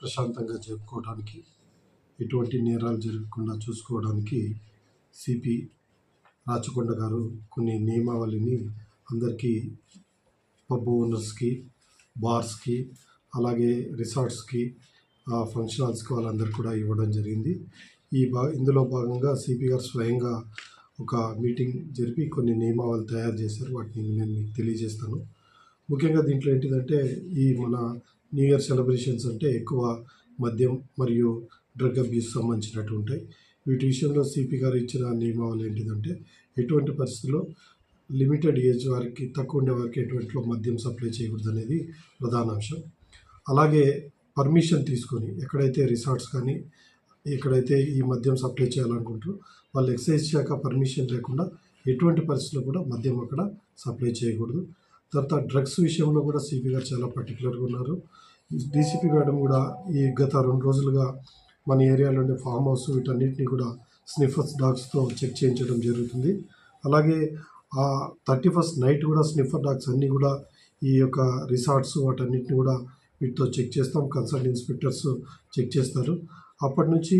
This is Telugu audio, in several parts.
ప్రశాంతంగా జరుపుకోవడానికి ఎటువంటి నేరాలు జరగకుండా చూసుకోవడానికి సిపి రాచకొండ గారు కొన్ని నియమావళిని అందరికీ పబ్ ఓనర్స్కి బార్స్కి అలాగే రిసార్ట్స్కి ఫంక్షన్ హాల్స్కి వాళ్ళందరికీ కూడా ఇవ్వడం జరిగింది. ఈ భా ఇందులో భాగంగా సిపి గారు స్వయంగా ఒక మీటింగ్ జరిపి కొన్ని నియమావళి తయారు చేశారు. వాటిని నేను మీకు తెలియజేస్తాను. ముఖ్యంగా దీంట్లో ఏంటిదంటే ఈ మన న్యూ ఇయర్ సెలబ్రేషన్స్ అంటే ఎక్కువ మద్యం మరియు డ్రగ్ అబ్యూస్ సంబంధించినట్టు ఉంటాయి. వీటి విషయంలో సిపి గారు ఇచ్చిన నియమావళి ఏంటిదంటే ఎటువంటి పరిస్థితుల్లో లిమిటెడ్ ఏజ్ వారికి తక్కువ ఉండే వారికి ఎటువంటిలో మద్యం సప్లై చేయకూడదు అనేది ప్రధాన అంశం. అలాగే పర్మిషన్ తీసుకొని ఎక్కడైతే రిసార్ట్స్ కానీ ఎక్కడైతే ఈ మద్యం సప్లై చేయాలనుకుంటారో వాళ్ళు ఎక్సైజ్ శాఖ పర్మిషన్ లేకుండా ఎటువంటి పరిస్థితుల్లో కూడా మద్యం అక్కడ సప్లై చేయకూడదు. తర్వాత డ్రగ్స్ విషయంలో కూడా సిపి గారు చాలా పర్టికులర్గా ఉన్నారు. డీసీపీ మేడం కూడా ఈ గత రెండు రోజులుగా మన ఏరియాలో ఉండే ఫామ్ హౌస్ వీటన్నిటిని కూడా స్నిఫర్స్ డాగ్స్తో చెక్ చేయించడం జరుగుతుంది. అలాగే ఆ థర్టీ ఫస్ట్ నైట్ కూడా స్నిఫర్ డాగ్స్ అన్నీ కూడా ఈ యొక్క రిసార్ట్స్ వాటన్నిటిని కూడా వీటితో చెక్ చేస్తాం. కన్సల్ట్ ఇన్స్పెక్టర్స్ చెక్ చేస్తారు. అప్పటి నుంచి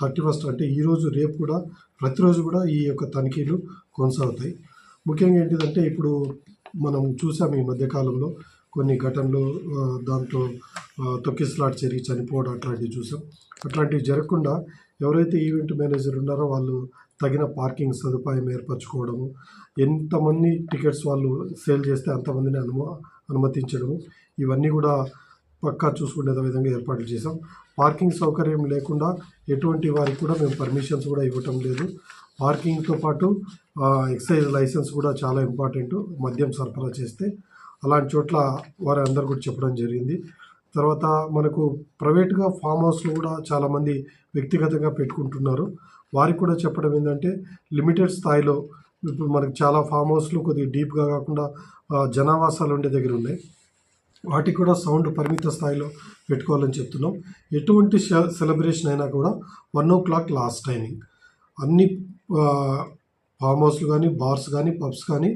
థర్టీ ఫస్ట్ అంటే ఈరోజు రేపు కూడా ప్రతిరోజు కూడా ఈ యొక్క తనిఖీలు కొనసాగుతాయి. ముఖ్యంగా ఏంటిదంటే ఇప్పుడు మనం చూసాం ఈ మధ్యకాలంలో కొన్ని ఘటనలు దాంతో దాంట్లో ఆ, జరిగి చనిపోవడం అట్లాంటివి చూసాం. అట్లాంటివి జరగకుండా ఎవరైతే ఈవెంట్ మేనేజర్ ఉన్నారో వాళ్ళు తగిన పార్కింగ్ సదుపాయం ఏర్పరచుకోవడము ఎంతమంది టికెట్స్ వాళ్ళు సేల్ చేస్తే అంతమందిని అనుమ అనుమతించడము ఇవన్నీ కూడా పక్కా చూసుకునే విధంగా ఏర్పాట్లు చేసాం పార్కింగ్ సౌకర్యం లేకుండా ఎటువంటి వారికి కూడా మేము పర్మిషన్స్ కూడా ఇవ్వటం లేదు. పార్కింగ్తో పాటు ఎక్సైజ్ లైసెన్స్ కూడా చాలా ఇంపార్టెంట్ మద్యం సరఫరా చేస్తే. అలాంటి చోట్ల వారి అందరు కూడా చెప్పడం జరిగింది. తర్వాత మనకు ప్రైవేట్గా ఫామ్ హౌస్లు కూడా చాలామంది వ్యక్తిగతంగా పెట్టుకుంటున్నారు. వారికి కూడా చెప్పడం ఏంటంటే లిమిటెడ్ స్థాయిలో ఇప్పుడు మనకు చాలా ఫామ్ హౌస్లు కొద్దిగా డీప్గా కాకుండా జనావాసాలు ఉండే దగ్గర ఉన్నాయి. వాటికి కూడా సౌండ్ పరిమిత స్థాయిలో పెట్టుకోవాలని చెప్తున్నాం. ఎటువంటి సె- సెలబ్రేషన్ అయినా కూడా one o'clock last timing. అన్ని ఫామ్ హౌస్లు కానీ బార్స్ కానీ పబ్స్ కానీ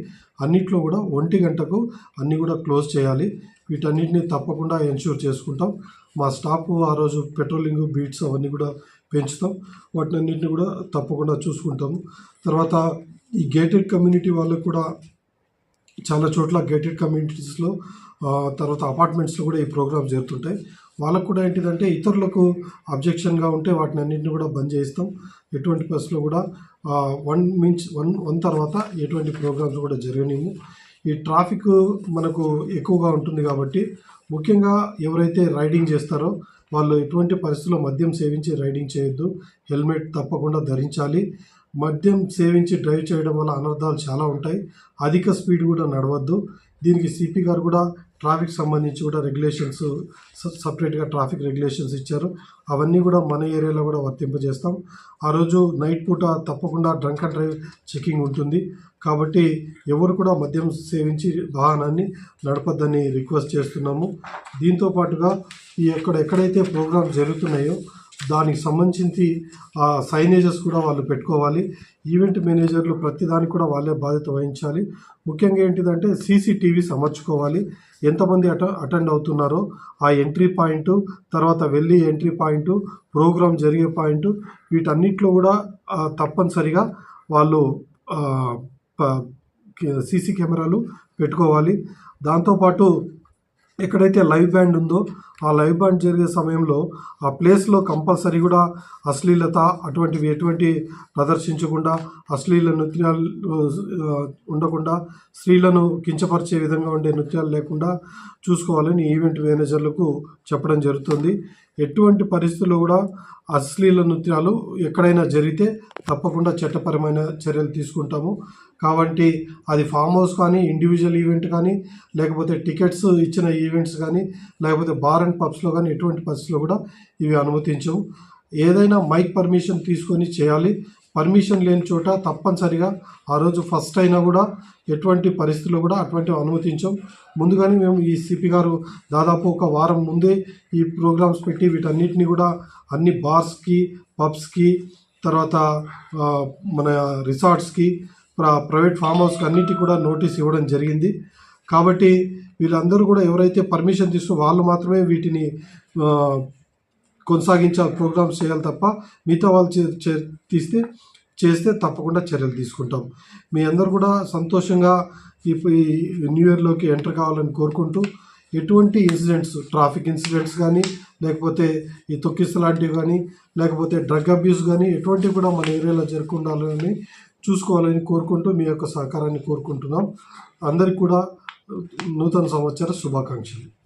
అన్నిట్లో కూడా ఒంటి గంటకు అన్నీ కూడా క్లోజ్ చేయాలి. వీటన్నిటిని తప్పకుండా ఎన్ష్యూర్ చేసుకుంటాం. మా స్టాఫ్ ఆ రోజు పెట్రోలింగ్ బీట్స్ అవన్నీ కూడా పెంచుతాం. వాటిని అన్నింటిని కూడా తప్పకుండా చూసుకుంటాము తర్వాత ఈ గేటెడ్ కమ్యూనిటీ వాళ్ళకు కూడా చాలా చోట్ల గేటెడ్ కమ్యూనిటీస్లో తర్వాత అపార్ట్మెంట్స్లో కూడా ఈ ప్రోగ్రామ్స్ జరుగుతుంటాయి. వాళ్ళకు కూడా ఏంటిదంటే ఇతరులకు అబ్జెక్షన్గా ఉంటే వాటిని అన్నింటిని కూడా బంద్ చేస్తాం ఎటువంటి పరిస్థితుల్లో కూడా వన్ మీన్స్ వన్ వన్ తర్వాత ఎటువంటి ప్రోగ్రామ్స్ కూడా జరగనిము ఈ ట్రాఫిక్ మనకు ఎక్కువగా ఉంటుంది కాబట్టి ముఖ్యంగా ఎవరైతే రైడింగ్ చేస్తారో వాళ్ళు ఎటువంటి పరిస్థితుల్లో మద్యం సేవించి రైడింగ్ చేయొద్దు. హెల్మెట్ తప్పకుండా ధరించాలి. మద్యం సేవించి డ్రైవ్ చేయడం వల్ల అనర్థాలు చాలా ఉంటాయి. అధిక స్పీడ్ కూడా నడవద్దు. దీనికి సిపి గారు కూడా ట్రాఫిక్ సంబంధించి కూడా రెగ్యులేషన్స్ సపరేట్గా ట్రాఫిక్ రెగ్యులేషన్స్ ఇచ్చారు. అవన్నీ కూడా మన ఏరియాలో కూడా వర్తింపజేస్తాం. ఆ రోజు నైట్ పూట తప్పకుండా డ్రంక్ అండ్ డ్రైవ్ చెకింగ్ ఉంటుంది. కాబట్టి ఎవరు కూడా మద్యం సేవించి వాహనాన్ని నడపద్దని రిక్వెస్ట్ చేస్తున్నాము. దీంతో పాటుగా ఈ ఎక్కడ ఎక్కడైతే ప్రోగ్రామ్స్ జరుగుతున్నాయో దానికి సంబంధించి సైనేజెస్ కూడా వాళ్ళు పెట్టుకోవాలి. ఈవెంట్ మేనేజర్లు ప్రతిదానికి కూడా వాళ్ళే బాధ్యత వహించాలి. ముఖ్యంగా ఏంటిదంటే సీసీటీవీస్ అమర్చుకోవాలి ఎంతమంది అట అటెండ్ అవుతున్నారో ఆ ఎంట్రీ పాయింట్ తర్వాత వెళ్ళి ఎంట్రీ పాయింట్ ప్రోగ్రామ్ జరిగే పాయింట్ వీటన్నిటిలో కూడా తప్పనిసరిగా వాళ్ళు సీసీ కెమెరాలు పెట్టుకోవాలి. దాంతోపాటు ఎక్కడైతే లైవ్ బ్యాండ్ ఉందో ఆ లైవ్ బ్యాండ్ జరిగే సమయంలో ఆ ప్లేస్లో కంపల్సరీ కూడా అశ్లీలత అటువంటివి ఎటువంటి ప్రదర్శించకుండా అశ్లీల నృత్యాలు ఉండకుండా స్త్రీలను కించపరిచే విధంగా ఉండే నృత్యాలు లేకుండా చూసుకోవాలని ఈవెంట్ మేనేజర్లకు చెప్పడం జరుగుతుంది. ఎటువంటి పరిస్థితుల్లో కూడా అశ్లీల నృత్యాలు ఎక్కడైనా జరిగితే తప్పకుండా చట్టపరమైన చర్యలు తీసుకుంటాము. కాబట్టి అది ఫామ్ హౌస్ కానీ ఇండివిజువల్ ఈవెంట్ కానీ లేకపోతే టికెట్స్ ఇచ్చిన ఈవెంట్స్ కానీ లేకపోతే బార్ అండ్ పబ్స్లో కానీ ఎటువంటి పరిస్థితుల్లో కూడా ఇవి అనుమతించవు. ఏదైనా మైక్ పర్మిషన్ తీసుకొని చేయాలి. పర్మిషన్ లేని చోట తప్పనిసరిగా ఆ రోజు ఫస్ట్ అయినా కూడా ఎటువంటి పరిస్థితుల్లో కూడా అటువంటివి అనుమతించాం. ముందుగానే మేము ఈ సిపి గారు దాదాపు ఒక వారం ముందే ఈ ప్రోగ్రామ్స్ పెట్టి వీటన్నిటిని కూడా అన్ని బార్స్కి పబ్స్కి తర్వాత మన రిసార్ట్స్కి ప్ర ప్రైవేట్ ఫామ్ హౌస్కి అన్నిటికీ కూడా నోటీస్ ఇవ్వడం జరిగింది. కాబట్టి వీళ్ళందరూ కూడా ఎవరైతే పర్మిషన్ తీసుకున్న వాళ్ళు మాత్రమే వీటిని కొనసాగించాలి ప్రోగ్రామ్స్ చేయాలి తప్ప మిగతా వాళ్ళు చే చే- తీస్తే చేస్తే తప్పకుండా చర్యలు తీసుకుంటాం. మీ అందరు కూడా సంతోషంగా ఈ ఈ న్యూ ఇయర్లోకి ఎంటర్ కావాలని కోరుకుంటూ ఎటువంటి ఇన్సిడెంట్స్ ట్రాఫిక్ ఇన్సిడెంట్స్ కానీ లేకపోతే ఈ తొక్కిస్ లాంటివి కానీ లేకపోతే డ్రగ్ అబ్యూస్ కానీ ఎటువంటివి కూడా మన ఏరియాలో జరగకుండాలని చూసుకోవాలని కోరుకుంటూ మీ యొక్క సహకారాన్ని కోరుకుంటున్నాం. అందరికీ కూడా నూతన సంవత్సర శుభాకాంక్షలు.